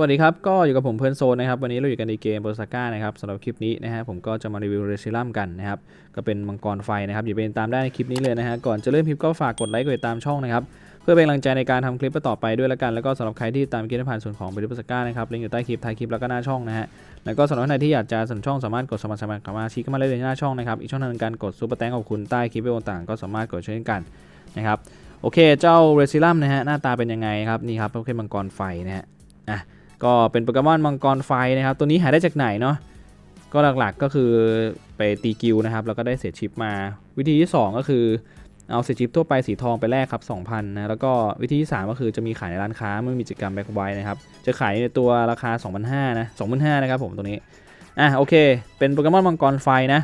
วัสดีครับ ก็อยู่กับผมเพื่อนโซนนะครับ วันนี้เราอยู่กันในเกมเบอร์ซาก้านะครับสำหรับคลิปนี้นะฮะผมก็จะมารีวิวเรซิลัมกันนะครับ ก็เป็นมังกรไฟนะครับอย่าไปตามได้ในคลิปนี้เลยนะฮะ ก่อนจะเริ่มคลิปก็ฝากกดไลค์กดติดตามช่องนะครับ เพื่อเป็นกำลังใจในการทำคลิปต่อไปด้วยละกัน แล้วก็สำหรับใครที่ตามเกมผ่านส่วนของบอร์ซาก้านะครับลิงก์อยู่ใต้คลิปท้ายคลิปแล้วก็หน้าช่องนะฮะ แล้วก็สำหรับท่านใดที่อยากจะสนับสนุนช่องสามารถกดสมัครสมัครมาชิกเข้ามาได้เลยหน้าช่องนะครับ อีกช่องทางหนึ่งการกดซูเปอร์แตงของคุณใต้คลิปวิดีโอต่างก็สามารถกดช่วยกันนะครับ โอเค เจ้าเรซิลัมนะฮะหน้าตาเป็นยังไงครับนี่ครับโอเคมังกรไฟนะฮะอะ ก็เป็นโปเกมอนมังกรไฟนะครับ ตัวนี้หาได้จากไหนเนาะก็หลักๆก็คือไปตีกิลนะครับ แล้วก็ได้เศษชิปมา วิธีที่ 2 ก็คือเอาเศษชิปทั่วไปสีทองไปแลกครับ 2,000นะแล้วก็วิธีที่ 3 ก็คือจะมีขายในร้านค้าเมื่อมีกิจกรรมแบ็คไวนะครับ จะขายในตัวราคา 2,500นะ25,000นะครับผมตัวนี้อะโอเค เป็นโปเกมอนมังกรไฟนะ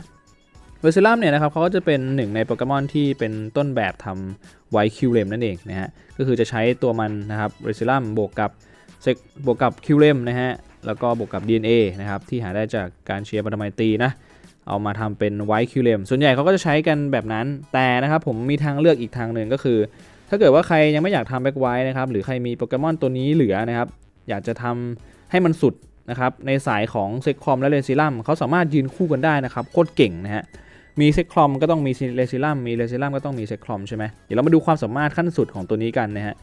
เวอร์ซิลัมเนี่ยนะครับเขาก็จะเป็นหนึ่งในโปเกมอนที่เป็นต้นแบบทำไวคิวเลมนั่นเองนะฮะก็คือจะใช้ตัวมันนะครับเวอร์ซิลัมบวกกับ เซกบวกกับคิวเลมนะฮะ แล้วก็บวกกับ DNA นะครับ ที่หาได้จากการเชียร์บัตไมตีนะ เอามาทำเป็นไวท์คิวเลมส่วนใหญ่เขาก็จะใช้กันแบบนั้น แต่นะครับผมมีทางเลือกอีกทางหนึ่งก็คือ ถ้าเกิดว่าใครยังไม่อยากทำแบ็กไวท์นะครับ หรือใครมีโปเกมอนตัวนี้เหลือนะครับ อยากจะทำให้มันสุดนะครับ ในสายของเซกคอมและเรซิลัมเขาสามารถยืนคู่กันได้นะครับ โคตรเก่งนะฮะมีเซ็กคอมก็ต้องมีเรซิลัมมีเรซิลัมก็ต้องมีเซ็กคอมใช่ไหมเดี๋ยวเรามาดูความสามารถขั้นสุดของตัวนี้กันนะฮะ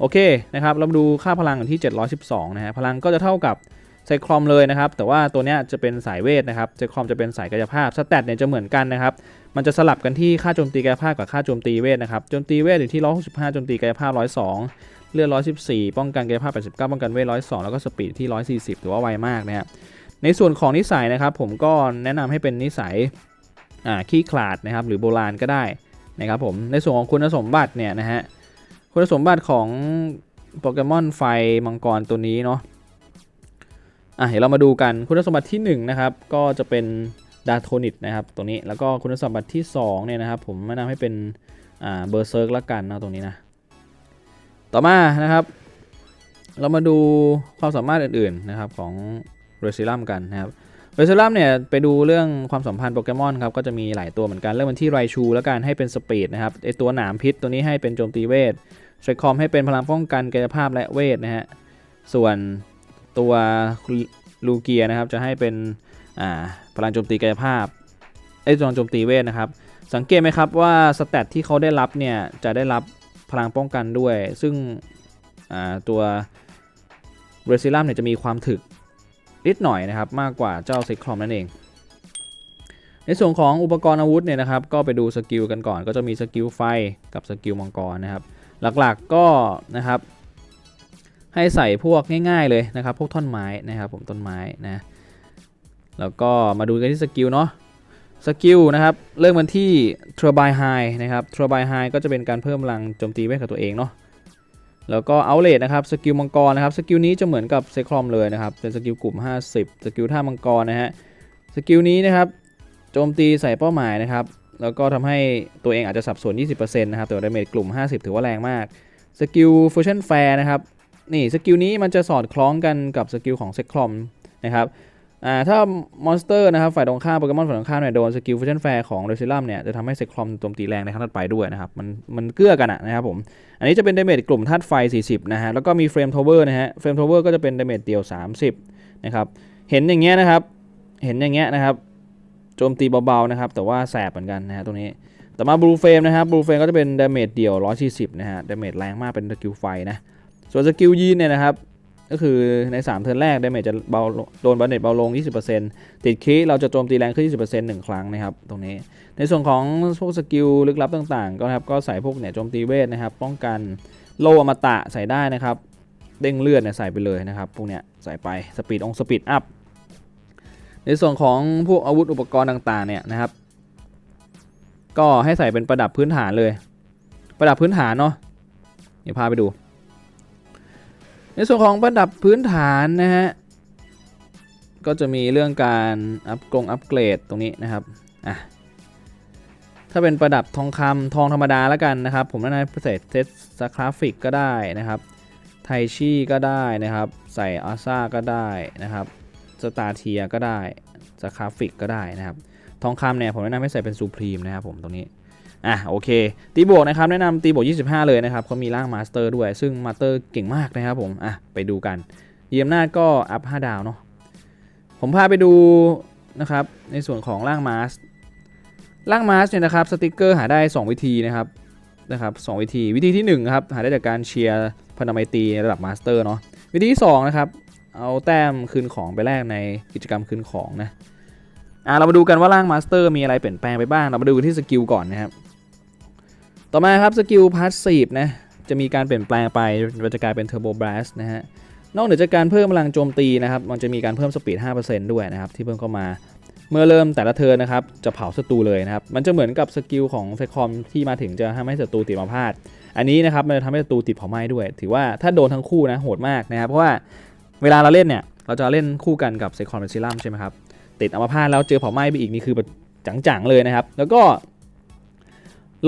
โอเคนะครับเรามาดูค่าพลังที่ 712 นะฮะพลังก็จะเท่ากับไซคลอมเลยนะครับ แต่ว่าตัวเนี้ยจะเป็นสายเวทนะครับไซคลอมจะเป็นสายกายภาพสแตทเนี่ยจะเหมือนกันนะครับ มันจะสลับกันที่ค่าโจมตีกายภาพกับค่าโจมตีเวทนะครับโจมตีเวทอยู่ที่ 165โจมตีกายภาพ 102 เลือด 114 ป้องกันกายภาพ 89 ป้องกันเวท 102 แล้วก็สปีดที่ 140 ถือว่าไวมากนะครับในส่วนของนิสัยนะครับผมก็แนะนำให้เป็นนิสัยขี้ขลาดนะครับหรือโบราณก็ได้นะครับผมในส่วนของคุณสมบัติเนี่ยนะฮะ คุณสมบัติของโปเกมอนไฟมังกรตัวนี้เนาะอะเดี๋ยวเรามาดูกันคุณสมบัติที่1นะครับก็จะเป็นดาโทนิตนะครับตัวนี้แล้วก็คุณสมบัติที่2เนี่ยนะครับผมแนะนำให้เป็นอ่าเบอร์เซิร์กละกันนะตรงนี้นะต่อมานะครับ เรามาดูความสามารถอื่นๆนะครับของเรซิลัมกันนะครับ เรซิลัมเนี่ยไปดูเรื่องความสัมพันธ์โปเกมอนครับก็จะมีหลายตัวเหมือนกันเริ่มกันที่ไรชู แล้วกันให้เป็นสปีดนะครับไอตัวหนามพิษตัวนี้ให้เป็นโจมตีเวทสเตรคอมให้เป็นพลังป้องกันกายภาพและเวทนะฮะส่วนตัวลูเกียนะครับจะให้เป็นพลังโจมตีกายภาพไอ้พลังโจมตีเวทนะครับสังเกตไหมครับว่าสเตตที่เขาได้รับเนี่ยจะได้รับพลังป้องกันด้วย ซึ่งตัวเรซิลัมเนี่ยจะมีความถึก นิดหน่อยนะครับมากกว่าเจ้าเซคลอมนั่นเอง ในส่วนของอุปกรณ์อาวุธเนี่ยนะครับก็ไปดูสกิลกันก่อนก็จะมีสกิลไฟกับสกิลมังกรนะครับหลักๆก็นะครับให้ใส่พวกง่าย ๆเลยนะครับ พวกท่อนไม้นะครับ ผมต้นไม้นะแล้วก็มาดูกันที่สกิลเนาะสกิลนะครับเริ่มกันที่ t r b i High นะครับ t r b i High ก็จะเป็นการเพิ่มพลังโจมตีเวทกับตัวเองเนาะ แล้วก็ Outlet นะครับสกิลมังกรนะครับสกิลนี้จะเหมือนกับเซคลอมเลยนะครับเป็นสกิลกลุ่ม 50 สกิลท่ามังกรนะฮะสกิลนี้นะครับโจมตีใส่เป้าหมายนะครับแล้วก็ทำให้ตัวเองอาจจะสับสน 20%นะครับแต่ดาเมจกลุ่ม 50 ถือว่าแรงมากสกิลฟูชั่นแฟร์นะครับนี่สกิลนี้มันจะสอดคล้องกันกับสกิลของเซคลอมนะครับ อ่าถ้ามอนสเตอร์นะครับฝ่ายตรงข้ามโปเกมอนฝ่ายตรงข้ามเนี่ยโดนสกิลฟูชั่นแฟร์ของเรซิลัมเนี่ยจะทำให้เซคลอมโจมตีแรงในครั้งถัดไปด้วยนะครับมันมันเกื้อกันอะนะครับผม อันนี้จะเป็นดาเมจกลุ่มธาตุไฟ 40 นะฮะแล้วก็มีเฟรมทาวเวอร์นะฮะเฟรมทาวเวอร์ก็จะเป็นดาเมจเดียว 30 นะครับ เห็นอย่างเงี้ยนะครับ เห็นอย่างเงี้ยนะครับโจมตีเบาๆนะครับแต่ว่าแสบเหมือนกันนะฮะตรงนี้ต่อมาบลูเฟรมนะครับบลูเฟรมก็จะเป็นดาเมจเดี่ยว 140 นะฮะดาเมจแรงมากเป็นสกิลไฟนะส่วนสกิลยีนเนี่ยนะครับ ก็คือใน 3 เทิร์นแรกดาเมจจะเบาโดนบาเนตเบาลง 20%ติดคีเราจะโจมตีแรงขึ้น 20%หนึ่งครั้งนะครับตรงนี้ ในส่วนของพวกสกิลลึกลับต่างๆ ก็ครับก็ใส่พวกเนี่ยโจมตีเวทนะครับ ป้องกันโลอมตะใส่ได้นะครับ เด้งเลือดเนี่ยใส่ไปเลยนะครับ พวกเนี้ยใส่ไปสปีดองสปีดอัพในส่วนของพวกอาวุธอุปกรณ์ต่างๆเนี่ยนะครับ ก็ให้ใส่เป็นประดับพื้นฐานเลย ประดับพื้นฐานเนาะเดี๋ยวพาไปดู ในส่วนของประดับพื้นฐานนะฮะ ก็จะมีเรื่องการอัพกรงอัพเกรดตรงนี้นะครับ อะ ถ้าเป็นประดับทองคำทองธรรมดาแล้วกันนะครับ ผมแนะนำพิเศษเซตสคราฟิกก็ได้นะครับ ไทชี่ก็ได้นะครับ ใส่อาซ่าก็ได้นะครับ สตาร์เทียก็ได้สคราฟิกก็ได้นะครับ ทองคำเนี่ยผมแนะนำให้ใส่เป็นซูพรีมนะครับผมตรงนี้ อะโอเค ตีบวกนะครับแนะนำตีบวก 25 เลยนะครับเขามีร่างมาสเตอร์ด้วย ซึ่งมาสเตอร์เก่งมากนะครับผมอะไปดูกัน เยี่ยมนาก็อัพ 5 ดาวเนาะผมพาไปดูนะครับในส่วนของร่างมาสร่างมาสเนี่ยนะครับสติกเกอร์หาได้ 2 วิธีนะครับนะครับสองวิธีวิธีที่1ครับหาได้จากการเชียร์พันธมิตรีระดับมาสเตอร์เนาะวิธีที่2นะครับเอาแต้มคืนของไปแลกในกิจกรรมคืนของนะอะเรามาดูกันว่าร่างมาสเตอร์มีอะไรเปลี่ยนแปลงไปบ้างเรามาดูที่สกิลก่อนนะครับ ต่อมาครับสกิลพาสซีฟนะจะมีการเปลี่ยนแปลงไปจะกลายเป็นเทอร์โบบลัสนะฮะนอกเหนือจากการเพิ่มพลังโจมตีนะครับมันจะมีการเพิ่มสปีด 5%ด้วยนะครับที่เพิ่มเข้ามา เมื่อเริ่มแต่ละเทิร์นนะครับจะเผาศัตรูเลยนะครับมันจะเหมือนกับสกิลของไซคอมที่มาถึงจะทำให้ศัตรูติดมาพาดอันนี้นะครับมันจะทำให้ศัตรูติดเผาไหม้ด้วย ถือว่าถ้าโดนทั้งคู่นะโหดมากนะครับเพราะว่าเวลาเราเล่นเนี่ยเราจะเล่นคู่กันกับไซคอนเบซิลัมใช่ไหมครับติดอัมพาตแล้วเจอเผาไหม้ไปอีกนี่คือแบบจังๆเลยนะครับแล้วก็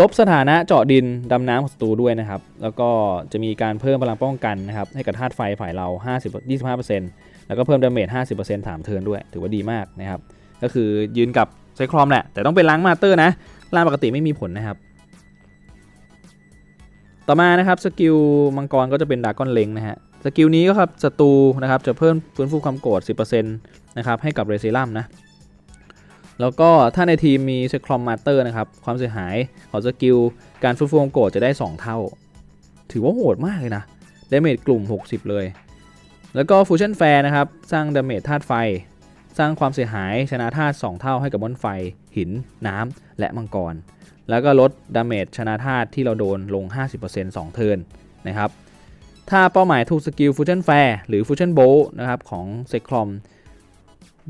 ลบสถานะเจาะดินดำน้ำของศัตรูด้วยนะครับ แล้วก็จะมีการเพิ่มพลังป้องกันนะครับให้กับธาตุไฟฝ่ายเรา 50 25%แล้วก็เพิ่มดาเมจ 50%ถามเทิร์นด้วย ถือว่าดีมากนะครับ ก็คือยืนกับไซคลอมแหละ แต่ต้องเป็นล้างมาสเตอร์นะล้างปกติไม่มีผลนะครับ ต่อมานะครับสกิลมังกรก็จะเป็นดากอนเล็งนะฮะ สกิลนี้ก็ครับศัตรูนะครับจะเพิ่มฟื้นฟูความโกรธ 10%นะครับให้กับเรซิลัมนะ แล้วก็ถ้าในทีมมีเซคลอมมาเตอร์นะครับ ความเสียหายของสกิลการฟื้นฟูความโกรธจะได้ 2 เท่า ถือว่าโหดมากเลยนะดาเมจกลุ่ม 60 เลย แล้วก็ฟูชั่นแฟร์นะครับ สร้างดาเมจธาตุไฟ สร้างความเสียหายชนะธาตุ2เท่าให้กับมอนไฟ หิน น้ำและมังกร แล้วก็ลดดาเมจชนะธาตุที่เราโดนลง 50% 2 เทิร์นนะครับถ้าเป้าหมายถูกสกิลฟูชั่นแฟร์หรือฟูชั่นโบนะครับของเซคลอม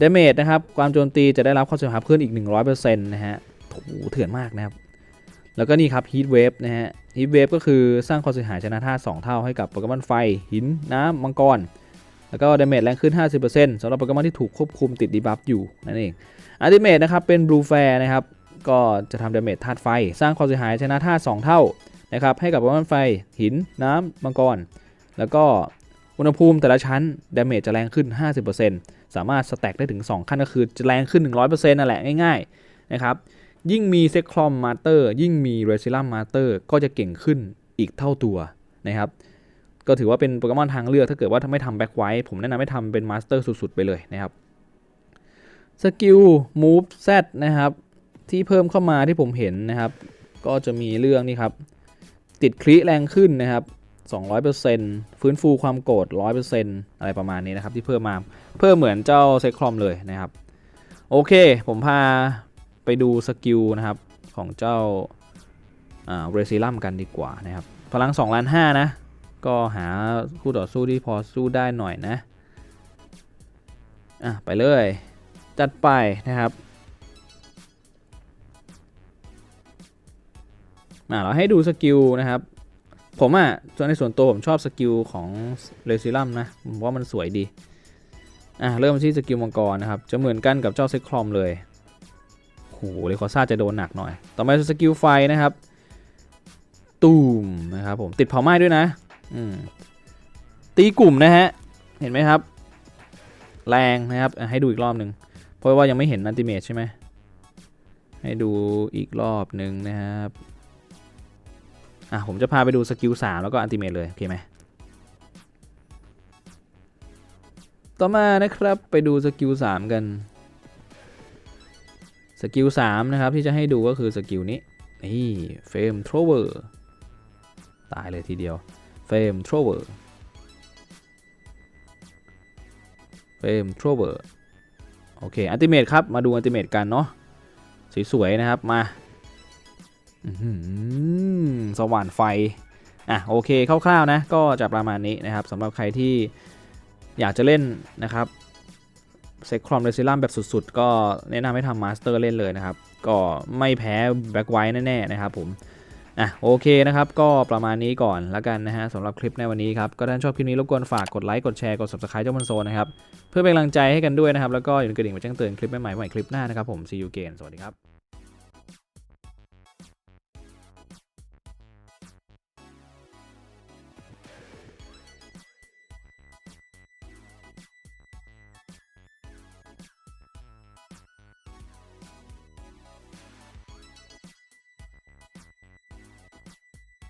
ดเมจนะครับ ความโจมตีจะได้รับความเสียหายเพิ่มอีก 100%นะฮะโถเถื่อนมากนะครับ แล้วก็นี่ครับฮีทเวฟนะฮะฮีทเวฟก็คือสร้างความเสียหายชนะธา2เท่าให้กับโปเกมอนไฟ หิน น้ำมังกร แล้วก็ดเมจแรงขึ้น 50%สำหรับโปเกมอนที่ถูกควบคุมติดดีบัฟอยู่นั่นเองอัลติเมทนะครับเป็นบลูแฟร์นะครับก็จะทำดาเมจธาตุไฟ สร้างความเสียหายชนะธาตุ2เท่านะครับให้กับโปเกมอนไฟหินน้ำมังกร แล้วก็ อุณหภูมิแต่ละชั้นดาเมจจะแรงขึ้น 50%สามารถสแต็กได้ถึง 2 ขั้นก็คือจะแรงขึ้น 100%นั่นแหละง่ายๆนะครับยิ่งมีเซคลอมมาเตอร์ยิ่งมีเรซิลัมมาเตอร์ก็จะเก่งขึ้นอีกเท่าตัวนะครับก็ถือว่าเป็นโปเกมอนทางเลือกถ้าเกิดว่าไม่ทำแบ็คไวท์ผมแนะนำให้ทำเป็นมาสเตอร์สุดๆ ไปเลยนะครับสกิลมูฟเซตนะครับที่เพิ่มเข้ามาที่ผมเห็นนะครับ ก็จะมีเรื่องนี่ครับ ติดคลิแรงขึ้นนะครับ 200%ฟื้นฟูความโกรธ100%อะไรประมาณนี้นะครับที่เพิ่มมาเพิ่มเหมือนเจ้าเซคลอมเลยนะครับ โอเค ผมพาไปดูสกิลนะครับของเจ้าเรซิลัมกันดีกว่านะครับ พลัง2ล้าน5นะ ก็หาคู่ต่อสู้ที่พอสู้ได้หน่อยนะอะไปเลย จัดไปนะครับอะเราให้ดูสกิลนะครับ ผมอะส่วนในส่วนตัวผมชอบสกิลของเรซิลัมนะ ผมว่ามันสวยดี อะ เริ่มที่สกิลมังกรนะครับ จะเหมือนกันกับเจ้าเซคลอมเลยโหเลคอซ่าจะโดนหนักหน่อย ต่อไปสกิลไฟนะครับ ตูมนะครับผมติดเผาไหม้ด้วยนะอืมตีกลุ่มนะฮะ เห็นไหมครับ แรงนะครับ ให้ดูอีกรอบหนึ่งเพราะว่ายังไม่เห็นอันติเมทใช่ไหมให้ดูอีกรอบหนึ่งนะครับ อะผมจะพาไปดูสกิล3แล้วก็อันติเมทเลย โอเคไหม ต่อมานะครับไปดูสกิล3กันสกิล3นะครับที่จะให้ดูก็คือสกิลนี้ นี่เฟมทรเวอร์ตายเลยทีเดียวเฟมทรเวอร์เฟมทรเวอร์โอเคอันติเมทครับ มาดูอันติเมทกันเนาะสวยๆนะครับมา สว่านไฟ อะโอเคคร่าวๆนะ ก็จะประมาณนี้นะครับสำหรับใครที่อยากจะเล่นนะครับเซ็กครอมเรซิลัมแบบสุดๆ ก็แนะนำให้ทำมาสเตอร์เล่นเลยนะครับ ก็ไม่แพ้แบ็กไวท์แน่ๆนะครับผมอะโอเคนะครับ ก็ประมาณนี้ก่อนแล้วกันนะฮะสำหรับคลิปในวันนี้ครับ ก็ถ้าชอบคลิปนี้รบกวนฝากกดไลค์กดแชร์กด subscribe เจ้ามันโซนนะครับ เพื่อเป็นกำลังใจให้กันด้วยนะครับ แล้วก็อย่าลืมกระดิ่งมาแจ้งเตือนคลิปใหม่ๆใหม่คลิปหน้านะครับผม see you again สวัสดีครับ